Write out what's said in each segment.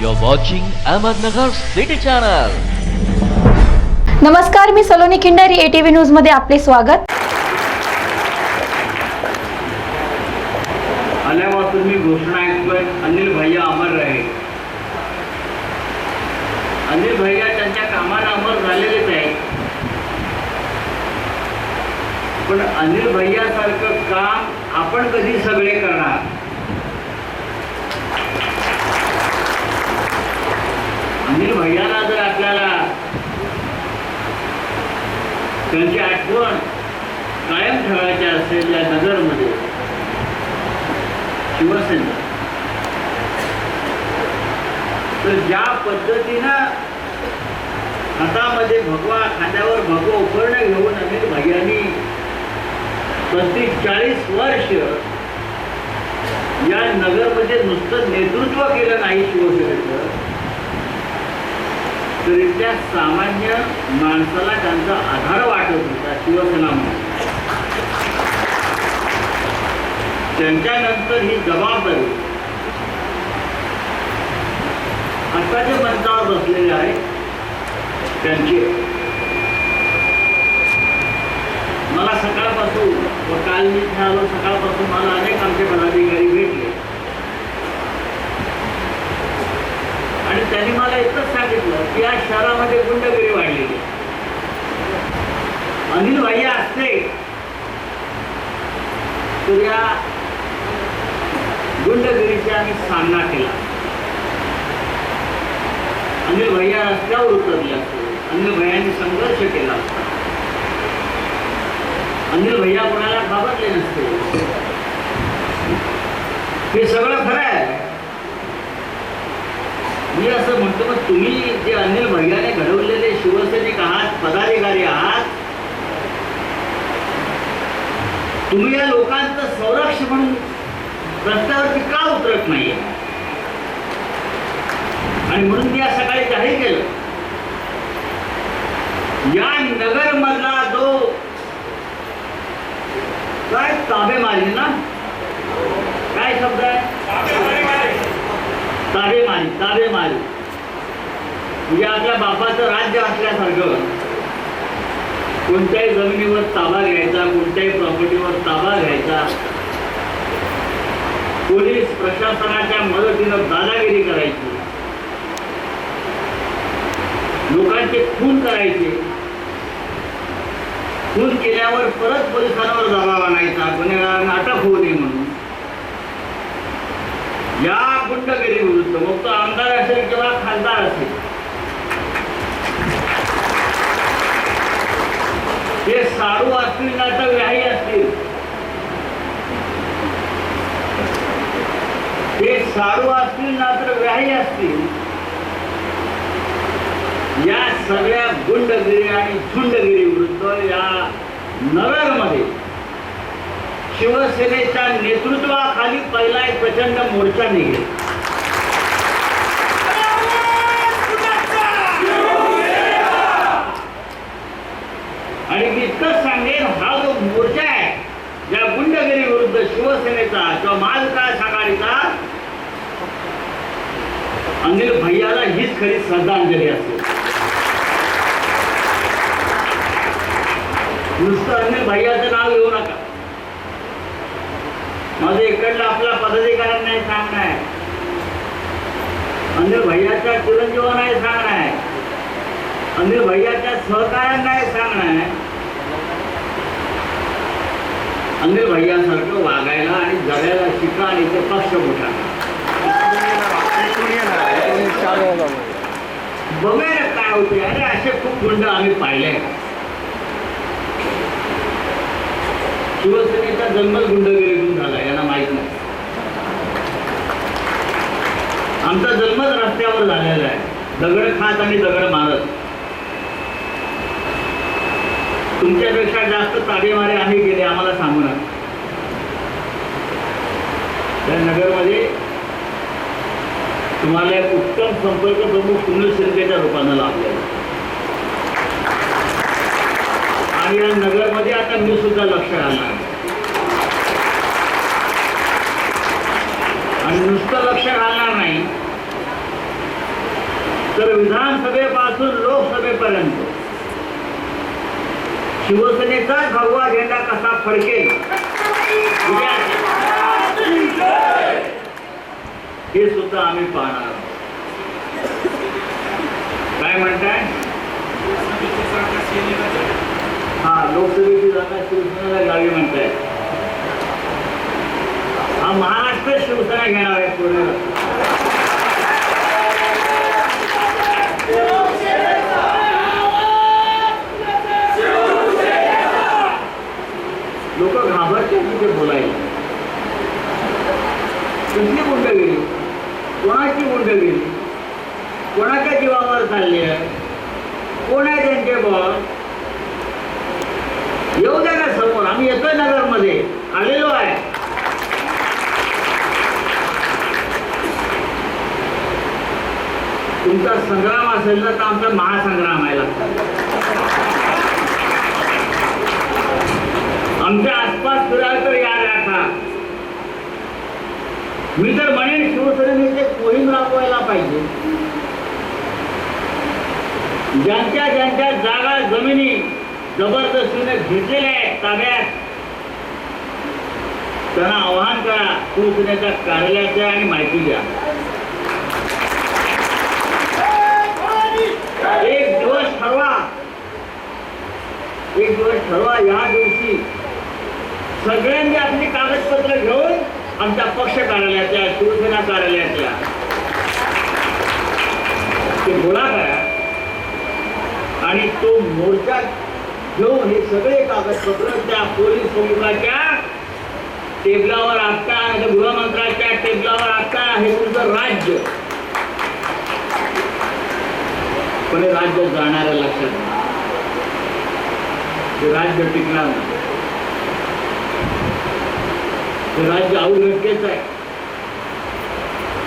You're watching Ahmednagar City Channel. नमस्कार मी Saloni Khindari ATV न्यूजमध्ये आपले स्वागत. आल्यापासून मी घोषणा ऐकतोय अनिल भैया अमर रहे. अनिल भैया त्यांच्या कामाला अमर झालेलेच आहे पण अनिल भैया सारखं काम आपण कधी सगळे करणार? अनिल भैयाला जर आपल्याला त्यांची आठवण कायम ठेवायची असेल या नगरमध्ये शिवसेना तर ज्या पद्धतीनं हातामध्ये भगवा खांद्यावर भगवा उपरणं घेऊन अनिल भैयांनी पस्तीस चाळीस वर्ष या नगरमध्ये नुसतं नेतृत्व केलं नाही शिवसेनेचं तर इथल्या सामान्य माणसाला त्यांचा आधार वाटत होता शिवसेना म्हणून त्यांच्यानंतर ही जबाबदारी आता जे मंचावर बसलेले आहेत त्यांची. मला सकाळपासून व काल मी खेळालो सकाळपासून मला अनेक आमचे पदाधिकारी भेटले आणि त्यांनी मला इतकंच सांगितलं की या शहरामध्ये गुंडगिरी वाढलेली आहे. अनिल भैया असते तर या गुंडगिरीचा आम्ही सामना केला अनिल भैया रस्त्यावर उतरले असते अनिल भैयांनी संघर्ष केला असता अनिल भैया कोणाला घाबरले नसते हे सगळं खरं आहे. मी असं म्हणतो मग तुम्ही जे अनिल भैयाने घडवलेले शिवसैनिक आहात पदाधिकारी आहात तुम्ही या लोकांचं संरक्षण म्हणून रस्त्यावरती का उतरत नाही आणि म्हणून मी आज सकाळी जाहीर केलं. या नगर मधला जो काय ताबे मारली ना काय शब्द आहे? ताबे मारी म्हणजे आपल्या बापाचं राज्य असल्यासारखं. कोणत्याही जमिनीवर ताबा घ्यायचा कोणत्याही प्रॉपर्टीवर ताबा घ्यायचा. पोलीस प्रशासनाच्या मदतीनं दादागिरी करायची. लोकांचे खून करायचे. खून केल्यावर परत पोलिसांवर दबाव आणायचा. गुन्हेगारांना अटक होऊ नये म्हणून. या गुंडगिरी विरुद्ध मग तो आमदार असेल किंवा खासदार असेल. ते साडू असतील ना तर व्याही असतील. ते साडू असतील ना तर व्याही असतील. या सगळ्या गुंडगिरी आणि झुंडगिरी विरुद्ध या नगरमध्ये शिवसेनेच्या नेतृत्वाखाली पहिला एक प्रचंड मोर्चा निघेल. आणि मी इतकंच सांगेन हा जो मोर्चा आहे ज्या गुंडगिरी विरुद्ध शिवसेनेचा किंवा महाविकास आघाडीचा अनिल भैयाला हीच खरी श्रद्धांजली असते नुसतं अनिल भैयाचं नाव घेऊ नका. म्हणजे माझं इकडलं आपला पदाधिकारण नाही सांगणं आहे म्हणजे अनिल भैयाच्या चिरंजीवा नाही सांगणं आहे म्हणजे अनिल भैयाच्या सहकाऱ्यांना हे सांगणं आहे अनिल भैयासारखं वागायला आणि जगायला शिका आणि ते पक्ष मोठा. बघायला काय होते अरे असे खूप गुंड आम्ही पाहिले. शिवसेनेचा जन्मच गुंडगिरीतून झाला यांना माहीत नाही. आमचा जन्मच रस्त्यावर झालेला आहे. दगड खात आणि दगड मारत. तुमच्यापेक्षा जास्त ताडेमारे आम्ही गेले आम्हाला सांगू नका. त्या नगरमध्ये तुम्हाला एक उत्तम संपर्क प्रमुख सुनील शिंदेच्या रूपानं लाभलेला आणि या नगरमध्ये आता मी सुद्धा लक्ष घालणार आणि नुसतं लक्ष घालणार नाही. तर विधानसभेपासून लोकसभेपर्यंत शिवसेनेचा भगवा झेंडा कसा फडकेल? हे सुद्धा आम्ही पाहणार काय म्हणताय? लोकसभेची जागा शिवसेनेला गावी म्हणताय. हा महाराष्ट्र शिवसेना घेणार आहे पूर्ण लोक घाबरते तिथे बोलायला? कुठली गुंड गेली? कोणाची गुंडगिरी कोणाच्या जीवावर चालली आहे? कोण आहे त्यांचे बॉस? येऊ द्या ना समोर आम्ही येतोय नगरमध्ये आलेलो आहे. तुमचा संग्राम असेल ना तर आमचा महासंग्राम आहे लागतात आमच्या आसपास फिरायला तर या राखा. मी तर म्हणेन शिवसेनेने ते मोहीम राबवायला पाहिजे. ज्यांच्या ज्यांच्या जागा जमिनी जबरदस्तीने घेतलेले आहेत ताब्यात. त्यांना आवाहन करा शिवसेनेच्या कार्यालयात द्या आणि माहिती द्या. एक दिवस ठरवा. एक दिवस ठरवा या दिवशी सगळ्यांनी आपली कागदपत्र घेऊन आमच्या पक्ष कार्यालयाच्या शिवसेना कार्यालयातल्या. ते बोला करा आणि तो मोर्चा घेऊन हे सगळे कागदपत्र त्या पोलीस प्रमुखाच्या टेबलावर आपटा गृहमंत्र्याच्या टेबलावर आपटा हे तुमचं राज्य. पण राज्य जाणाऱ्या लक्षात ते राज्य टिकणार नाही. ते राज्य अवघटकेच आहे.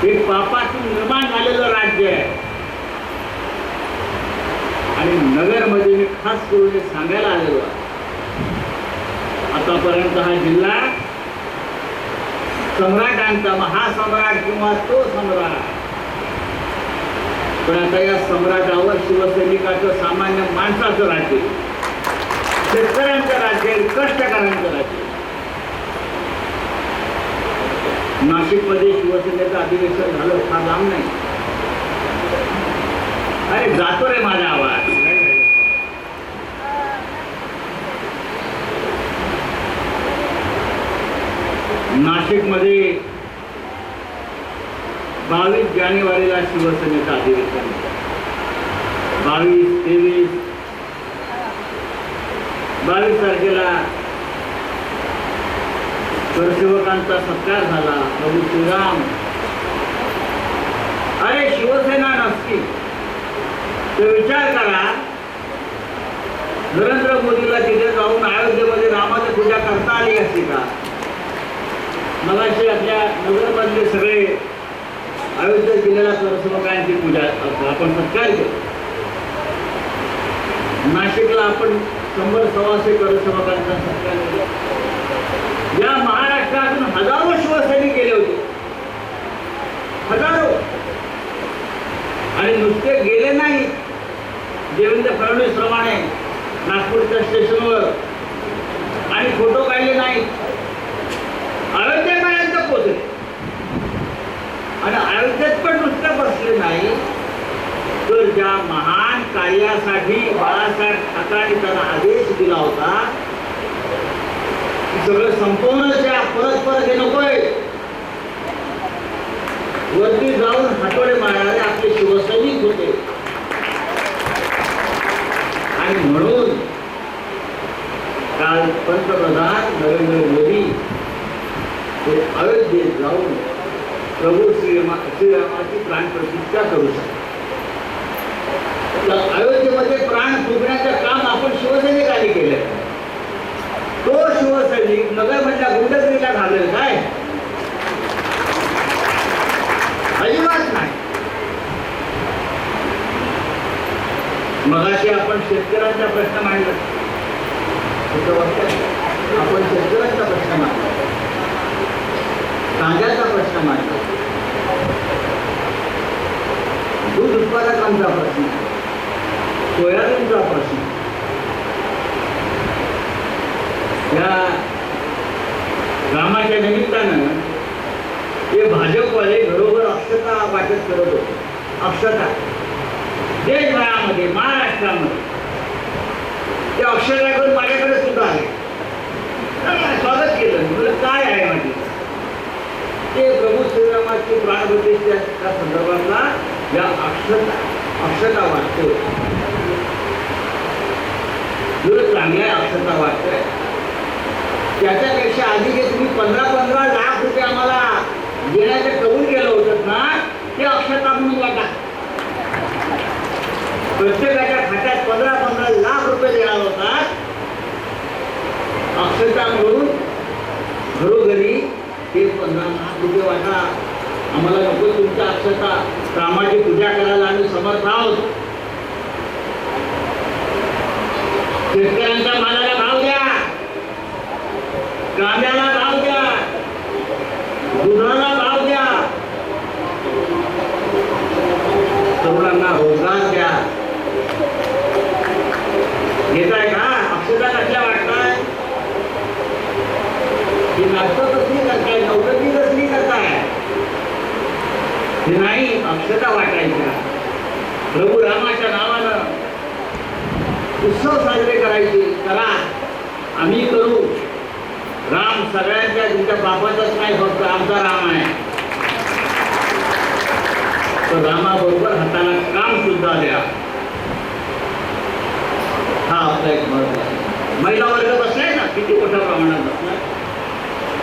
हे पापातून निर्माण झालेलं राज्य आहे. आणि नगरमध्ये मी खास करून सांगायला आलेलो आहे. आतापर्यंत हा जिल्हा सम्राटांचा महासम्राट किंवा तो सम्राट पण आता या सम्राटावर शिवसैनिकाचं सामान्य माणसाचं राज्य शेतकऱ्यांचं राज्य कष्टकऱ्यांचं राज्य नाशिकमध्ये शिवसेनेचं अधिवेशन झालं फार लांब नाही. अरे जातो रे माझा आवाज. नाशिकमध्ये बावीस जानेवारीला शिवसेनेचं अधिवेशन. बावीस तेवीस बावीस तारखेला स्वरसेवकांचा सत्कार झाला. प्रभू श्रीराम. अरे शिवसेना नसती तर विचार करा. नरेंद्र मोदीला तिथे जाऊन अयोध्येमध्ये रामाची पूजा करता आली असती का? मगाशी आपल्या नगरमधले सगळे अयोध्या जिल्ह्याला सरसेवकांची पूजा आपण सत्कार केला. नाशिकला आपण शंभर सव्वाशे करसेवकांचा सत्कार केला. या महाराष्ट्रातून हजारो शिवसैनिक गेले होते. हजारो. आणि नुसते गेले नाही देवेंद्र फडणवीस प्रमाणे नागपूरच्या स्टेशनवर आणि फोटो काढले नाही अयोध्येपर्यंत पोचले आणि अयोध्येत पण नुसतं बसले नाही. तर ज्या महान कार्यासाठी बाळासाहेब ठाकरे त्यांना आदेश दिला होता की सगळं त्या परत परत हे नकोय. वरती जाऊन हातोडे मारणारे आपले शिवसैनिक होते. आणि म्हणून काल पंतप्रधान नरेंद्र मोदी हे अयोध्येत जाऊन प्रभू श्रीरामा श्रीरामाची प्राणप्रतिष्ठा करू शकतो तर अयोध्येमध्ये प्राण फुकण्याचं काम आपण शिवसैनिकांनी केलं? तो शिवसैनिक नगरमधल्या गुंडगिरीला घालेल काय अजिबात नाही मगाशी आपण शेतकऱ्यांचा प्रश्न मांडला. आपण शेतकऱ्यांचा प्रश्न मांडला. कांद्याचा प्रश्न मांडला. दूध उत्पादकांचा प्रश्न. सोयाबीनचा प्रश्न. या रामाच्या निमित्तानं ते भाजपवाले घरोघर अक्षता वाटप करत होते. अक्षता. देशभरामध्ये महाराष्ट्रामध्ये. ते अक्षता माझ्याकडे सुद्धा आहे स्वागत केलं. म्हणलं काय आहे माझे? ते प्रभू श्रीरामाचे प्राणप्रतिष्ठा त्या संदर्भातला या अक्षता अक्षता वाटतो तुला चांगल्या अक्षता वाटतोय त्याच्यापेक्षा आधी जे तुम्ही पंधरा पंधरा लाख रुपये आम्हाला देण्याचं कबूल केलं होतं ना ते अक्षता म्हणून वाटा प्रत्येकाच्या खात्यात पंधरा पंधरा लाख रुपये देणार होतात अक्षता म्हणून घरोघरी ते पंधरा लाख रुपये वाटा. आम्हाला नको तुमच्या अक्षता. रामाची पूजा करायला आम्ही समर्थ आहोत. शेतकऱ्यांच्या मालाला भाव द्या. कांद्याला भाव द्या दुधाला भाव द्या तरुणांना रोजगार द्या घेताय का अक्षता कसल्या वाटताय ही नाटकं कसली करताय नवकरी कसली करताय हे नाही अक्षता वाटायच्या प्रभू रामाच्या नावानं उत्सव साजरे करायचे. करा आम्ही करू. राम सगळ्यांच्या तुमच्या बापाचाच नाही फक्त आमचा राम आहे. तर रामाबरोबर हाताला काम सुद्धा द्या. हा आपला एक महत्त्व महिला वर्ग बसलाय ना किती मोठ्या प्रमाणात बसलाय?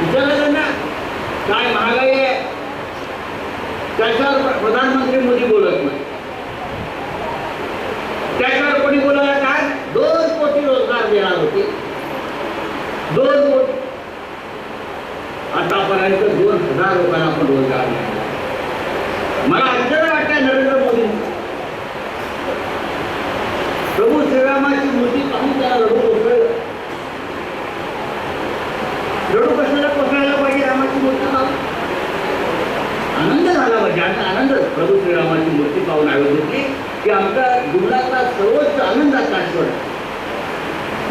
विचारलं त्यांना. काय महागाई आहे? त्याच्यावर प्रधानमंत्री मोदी बोलत नाही. त्याच्यावर कोणी बोलायला काय? दोन कोटी रोजगार देणार होते. दोन कोटी. आतापर्यंत दोन हजार लोकांना आपण रोजगार मिळाला मला आश्चर्य वाटतंय नरेंद्र मोदी प्रभू श्रीरामाची मूर्ती पाहून त्याला रडू रडू कशाला कोसळायला पाहिजे रामाची मूर्ती पाहून आनंद झाला पाहिजे आता आनंद प्रभू श्रीरामाची मूर्ती पाहून आली होती की आमचा जीवनाचा सर्वोच्च आनंदाचा आठवण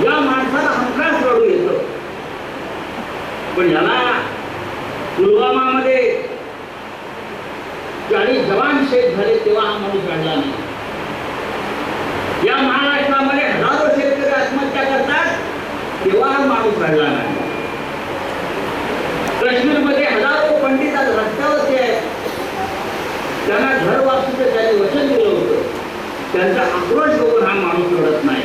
या माणसाला हमखास रडू येतो. पण याला पुलवामामध्ये चाळीस जवान शेत झाले तेव्हा हा माणूस घडला नाही. या महाराष्ट्रामध्ये हजारो शेतकरी आत्महत्या करतात तेव्हा हा माणूस घडला नाही काश्मीरमध्ये हजारो पंडित आज रस्त्यावरती आहेत त्यांना घर वापसीचं त्यांनी वचन दिलं होतं त्यांचा आक्रोश बघून हा माणूस रडत नाही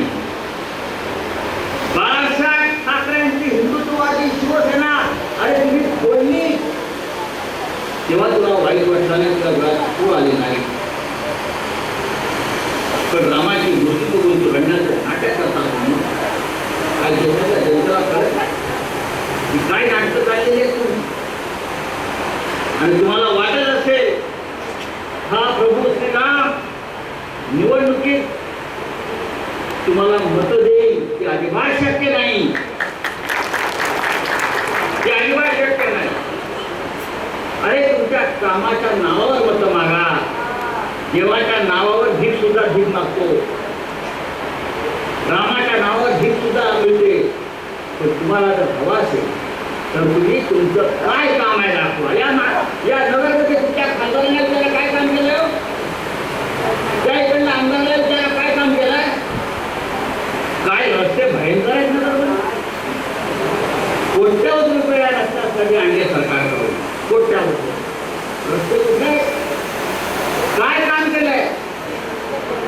बाळासाहेब ठाकरेंची हिंदुत्ववादी शिवसेना अरे तुम्ही बोलली तेव्हा तुला वाईट वाटल्याने तुला घरात तू आले नाही. पण रामाची मृत्यू बघून तू रडण्याचं नाटक करता म्हणून. काय देशाच्या जनतेला कळत नाही काय नाटकं चाललेली आहेत तुम्ही? आणि तुम्हाला वाटत असेल हा प्रभू श्रीराम निवडणुकीत तुम्हाला मत देईल ते अजिबात शक्य नाही ते अजिबात शक्य नाही अरे कामाच्या नावावर मत मागा. देवाच्या नावावर भीक सुद्धा भीक मागतो. रामाच्या नावावर भीक सुद्धा मिळते. तर तुम्हाला जर हवा असेल तर तुम्ही तुमचं काय काम आहे दाखवा. या मा- या नगरमध्ये त्या खासदारांना त्याला काय काम केलं? त्या इकडल्या आमदाराला त्याला काय काम केलंय काय रस्ते भयंकर आहेत नगरमध्ये कोणत्या रुपया या रस्त्यासाठी आणले सरकार कोट्यावधी रस्ते कुठे आहेत? काय काम केलंय?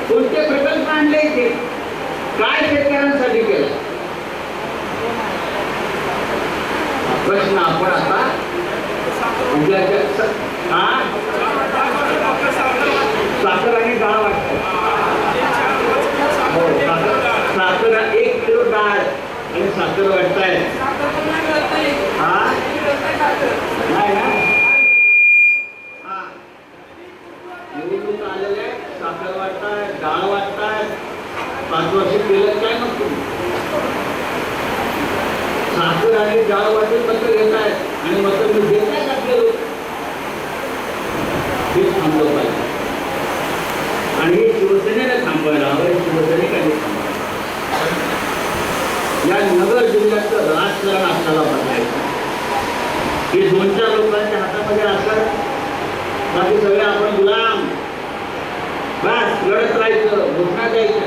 कोणते प्रकल्प आणले इथे? काय शेतकऱ्यांसाठी केलं प्रश्न आपण आता उद्याच्या स- हा साखर आणि डाळ वाटतं हो, साखर साखर एक किलो डाळ आणि साखर वाटताय हा नाही ना हा निवडणूक आलेल्या आहेत साखर वाटताय डाळ वाटताय पाच वर्ष केलं काय मग तुम्ही साखर आणि डाळ वाटून मत घेत आहेत आणि मत मी घेत आहेत आपले लोक हे थांबलं पाहिजे शिवसैनिकांनी थांबवलं या नगर जिल्ह्याचं राजकारण असताना बघायचं हे दोन चार लोकांच्या हातामध्ये असतात. बाकी सगळे आपण गुलाम. बस लढत राहायचं घोषणा द्यायचं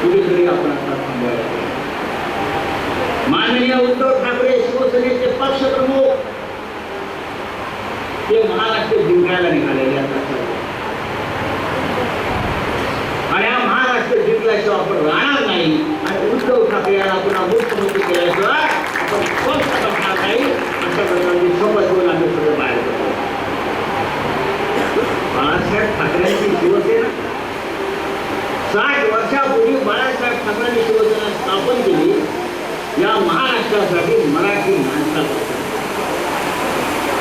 कुठेतरी आपण आता थांबवायचं माननीय उद्धव ठाकरे शिवसेनेचे पक्षप्रमुख ते महाराष्ट्र जिंकायला निघालेले असतात आणि हा महाराष्ट्र आपण राहणार नाही. आणि उद्धव ठाकरे यांना पुन्हा मुख्यमंत्री केल्याशिवाय आपण स्वस्थ करणार नाही अशा प्रकारची शपथ घेऊन आम्ही सगळे बाहेर पडतो बाळासाहेब ठाकरेंची शिवसेना. साठ वर्षापूर्वी बाळासाहेब ठाकरेंनी शिवसेना स्थापन केली. या महाराष्ट्रासाठी मराठी माणसाला.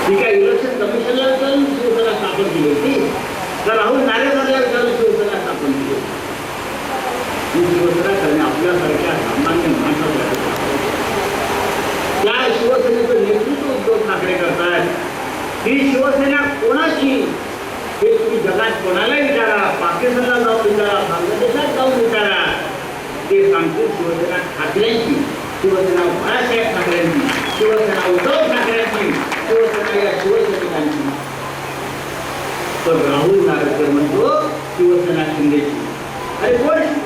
ती काय इलेक्शन कमिशनला विचारून शिवसेना स्थापन केली होती? तर राहुल नारेकरला विचारून शिवसेना स्थापन केली होती. शिवसेना करणे आपल्यासारख्या सामान्य माणसासाठी त्या शिवसेनेचं नेतृत्व उद्धव ठाकरे करतायत. ही शिवसेना कोणाची? हे तुम्ही जगात कोणाला विचारा. पाकिस्तानला जाऊन विचारा. बांगलादेशात जाऊन विचारा. ते सांगतील शिवसेना ठाकरेंची शिवसेना बाळासाहेब ठाकरेंची शिवसेना उद्धव ठाकरेंची शिवसेना या शिवसैनिकांची. पण राहुल नागरकर म्हणतो शिवसेना शिंदेची. अरे कोण?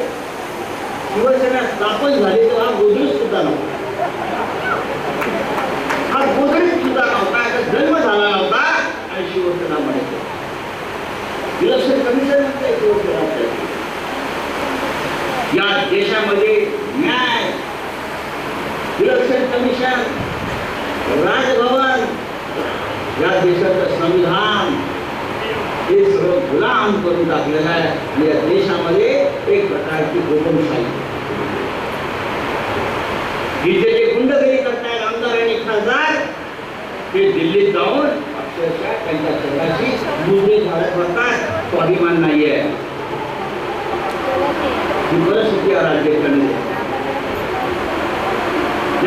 शिवसेना स्थापन झाली तर हा गोदरेज सुद्धा नव्हता. हा गोधडीत सुद्धा नव्हता याचा जन्म झाला नव्हता आणि शिवसेना म्हणायचं इलेक्शन कमिशन म्हणते शिवसेना या देशामध्ये न्याय. Election commission Raj Bhavan. या देशाचं संविधान. गुलाम करून टाकलेलं आहे या देशामध्ये एक प्रकारची हुकुमशाही ही गुंडगिरी करतायत आमदार आणि खासदार ते दिल्लीत जाऊन अक्षरशः त्यांच्या शरीराची मुद्दे झाडत बसतात स्वाभिमान नाहीये ही। परिस्थिती या राज्याकडे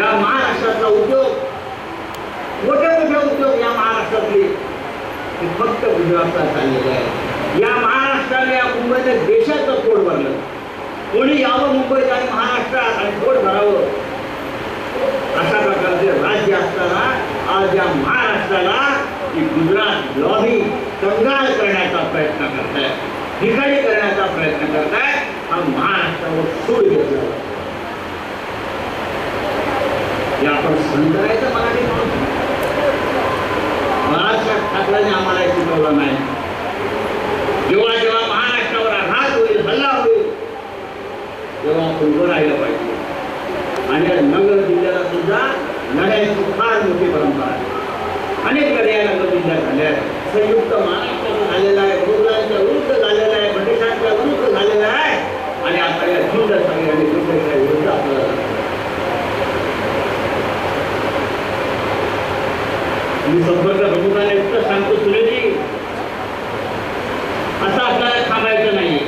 या महाराष्ट्रातला उद्योग। मोठे मोठे उद्योग या महाराष्ट्रातले हे फक्त गुजरातला चाललेलं आहे. या महाराष्ट्राने या मुंबईने देशाचं पोट भरलं. कोणी यावं मुंबईत आणि महाराष्ट्रात आणि पोट भरावं? अशा प्रकारचे राज्य असताना आज या महाराष्ट्राला की गुजरात लॉबी कंगाल करण्याचा प्रयत्न करताय. ठिकाणी करण्याचा प्रयत्न करताय. हा महाराष्ट्रावर सूड घेतला. हे आपण सहन करायचं नाही माणूस बाळासाहेब आम्हाला शिकवलं नाही. जेव्हा जेव्हा महाराष्ट्रावर आघात होईल हल्ला होईल तेव्हा आपण उभं राहिलं पाहिजे. आणि नगर जिल्ह्याला सुद्धा लढायची फार मोठी परंपरा आहे. अनेक लढाया नगर जिल्ह्यात झाल्या आहेत. संयुक्त महाराष्ट्रातून झालेला आहे गुजरातच्या विरुद्ध झालेला आहे ब्रिटिशांच्या विरुद्ध झालेला आहे आणि आता या झुंड सगळ्यांनी ब्रिटिशांच्या विरुद्ध आपल्याला लढायचं आहे. मी संपर्क प्रमुखाने सांगतो सुरेजी असं आपल्याला थांबायचं नाही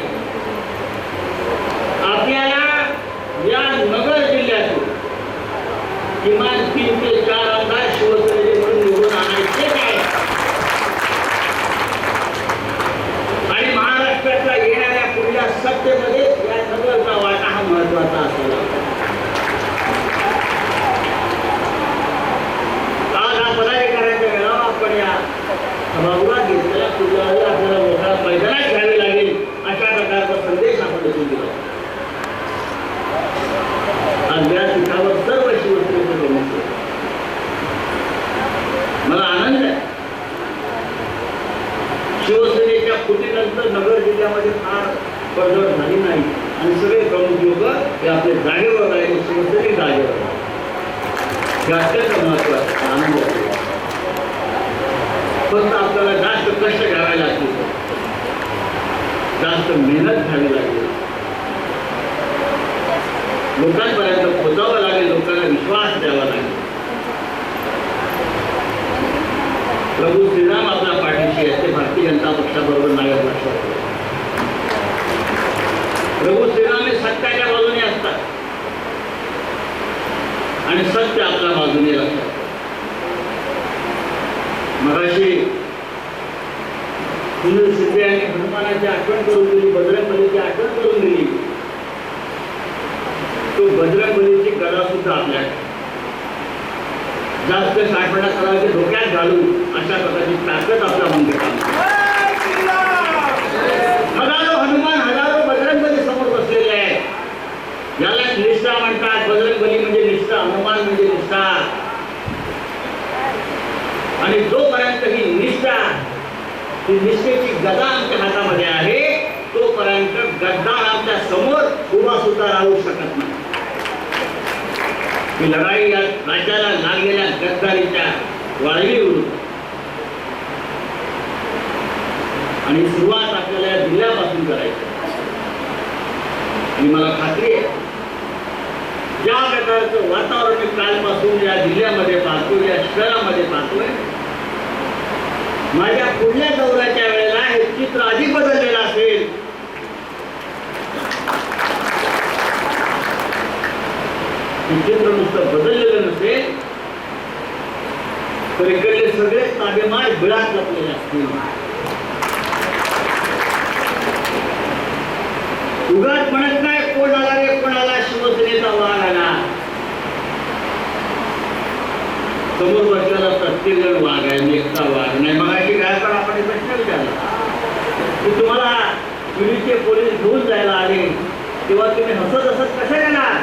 आपल्याला या नगर जिल्ह्यातून किमान तीन ते चार आमदार शिवसेनेचे म्हणून निवडून आणायचे काय आणि महाराष्ट्रातल्या येणाऱ्या पुढल्या सत्तेमध्ये या नगरचा वाटा हा महत्त्वाचा असायला आज हा पदाधिकाऱ्यांच्या वेळा आपण या सभागृहात घेतलेल्या पुढल्या वेळी आपल्याला मोठा मैदानात घ्यावी लागेल अशा प्रकारचा संदेश आपण इथून दिला आज या पीठावर सर्व शिवसेनेचे प्रमुख आहेत. मला आनंद आहे शिवसेनेच्या फुटीनंतर नगर जिल्ह्यामध्ये फार पडझड झाली नाही आणि सगळे प्रमुख लोक हे आपले जागेवर राहिले शिवसैनिक जागेवर राहिले. हे महत्त्वाचा अनुभव फक्त आपल्याला जास्त कष्ट घ्यावे लागतील जास्त मेहनत घ्यावी लागेल लोकांपर्यंत पोचावं लागेल लोकांना विश्वास द्यावा लागेल प्रभू श्रीराम आपल्या पाठीशी आहे ते भारतीय जनता पक्षाबरोबर नागरिक लक्षात प्रभू श्रीराम हे सत्याच्या बाजूने असतात. आणि सत्य आपल्या बाजूने लक्षात मगाशी सुनील आणि हनुमानाची आठवण करून दिली बजरंगबलीची आठवण करून दिली. तो बजरंगबलीची कला सुद्धा आपल्या जास्त साठवणा करायचे डोक्यात घालू अशा प्रकारची ताकद आपल्या मंदिरात हजारो हनुमान हजारो बजरंगबली समोर बसलेले आहेत याला निष्ठा म्हणतात बजरंगबली म्हणजे निष्ठा हनुमान म्हणजे निष्ठा आणि जोपर्यंत ही निष्ठा ही निष्ठेची गदा आमच्या हातामध्ये आहे तोपर्यंत गद्दार आमच्यासमोर उभा सुद्धा राहू शकत नाही. ही लढाई या राज्याला लागलेल्या गद्दारीच्या वाळवी आणि सुरुवात आपल्याला या जिल्ह्यापासून करायची आणि मला खात्री आहे ज्या प्रकारचं वातावरण मी कालपासून या जिल्ह्यामध्ये पाहतो या शहरामध्ये पाहतोय माझ्या पुढल्या दौऱ्याच्या वेळेला हे चित्र अधिक बदललेलं असेल. चित्र नुसतं बदललेलं नसेल तर इकडले सगळे ताबेमार बिळात लपलेले असतील. उगाच म्हणत नाही कोण रे कोणाला शिवसेनेचा वाद आला? समोर बसलेला प्रत्येक जण वाघ आहे एकटा वाघ नाही. मग अशी काय पण आपण प्रश्न विचारला की तुम्हाला पुलिसचे पोलीस घेऊन जायला आले तेव्हा तुम्ही हसत हसत कशा येणार?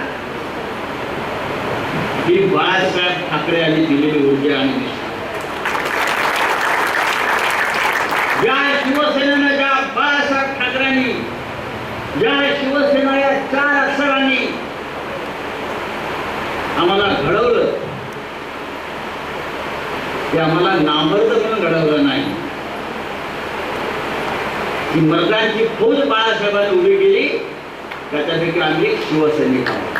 ही बाळासाहेब ठाकरे यांनी दिलेली ऊर्जा आणि निष्ठा. ज्या शिवसेनेनं ज्या बाळासाहेब ठाकरेंनी ज्या शिवसेना या चार अक्षरांनी आम्हाला घडवलं. ते आम्हाला नामर्द म्हणून घडवलं नाही. ही मर्दांची फौज बाळासाहेबांनी उभी केली. त्याच्यापैकी आम्ही शिवसैनिक आहोत.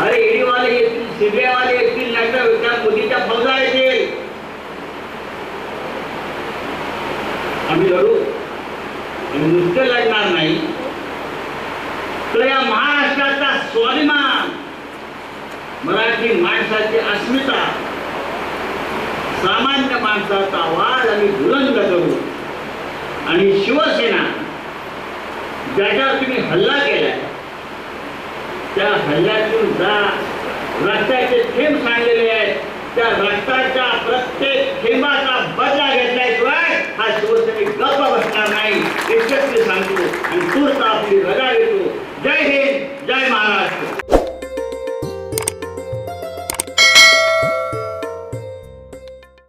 अरे ईडीवाले येतील सीबीआयवाले येतील नाही तर त्या मोदीच्या फौजा येतील. आम्ही लढू. नुसतं लढणार नाही. तर या महाराष्ट्राचा स्वाभिमान मराठी माणसाची अस्मिता. सामान्य माणसाचा वाद आणि दुरंग करू आणि शिवसेना ज्याच्यावर तुम्ही हल्ला केलाय त्या हल्ल्यातून जा. रक्ताचे थेंब सांगलेले आहेत. त्या रक्ताच्या प्रत्येक थेंबाचा बदला घेतल्याशिवाय हा शिवसेने गप्प बसणार नाही. इतकंच मी सांगतो आणि तूर्त आपली रजा येतो जय हिंद जय महाराष्ट्र.